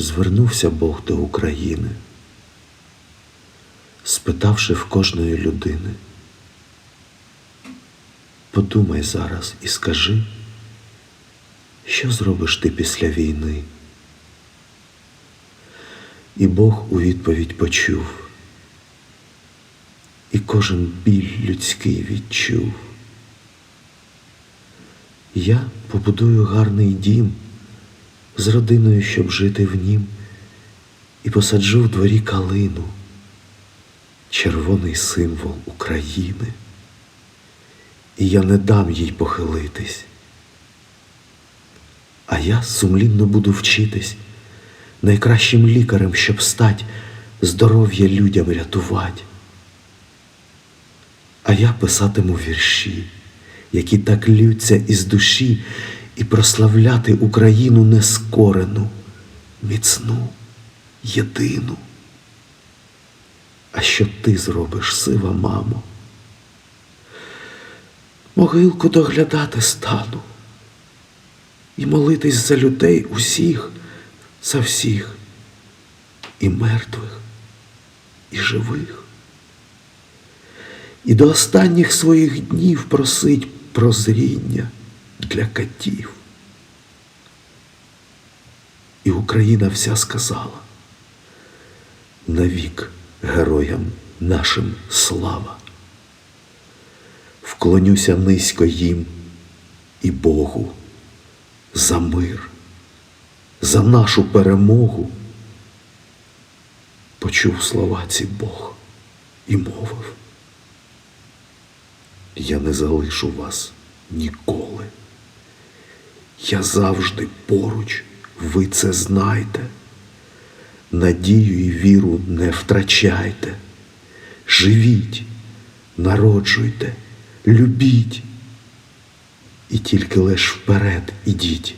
Звернувся Бог до України, спитавши в кожної людини. Подумай зараз і скажи, що зробиш ти після війни? І Бог у відповідь почув, і кожен біль людський відчув. Я побудую гарний дім з родиною, щоб жити в нім, і посаджу в дворі калину, червоний символ України, і я не дам їй похилитись. А я сумлінно буду вчитись найкращим лікарем, щоб стать, здоров'я людям рятувати. А я писатиму вірші, які так ллються із душі, і прославляти Україну нескорену, міцну, єдину. А що ти зробиш, сива мамо? Могилку доглядати стану і молитись за людей усіх, за всіх, і мертвих, і живих. І до останніх своїх днів просить прозріння для катів. І Україна вся сказала навік героям нашим слава. Вклонюся низько їм і Богу за мир, за нашу перемогу. Почув слова ці Бог і мовив. Я не залишу вас ніколи. Я завжди поруч, ви це знайте. Надію і віру не втрачайте. Живіть, народжуйте, любіть. І тільки лиш вперед ідіть.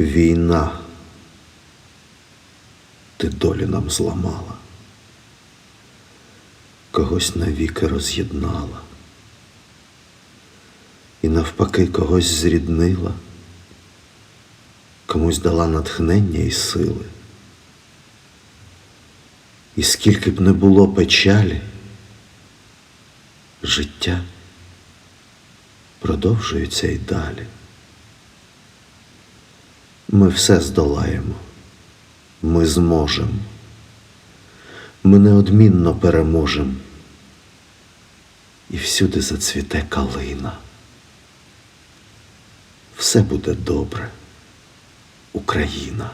Війна ти долі нам зламала когось навіки роз'єднала, і навпаки когось зріднила, комусь дала натхнення і сили. І скільки б не було печалі, життя продовжується й далі. Ми все здолаємо, ми зможемо ми неодмінно переможем. І всюди зацвіте калина. Все буде добре, Україна.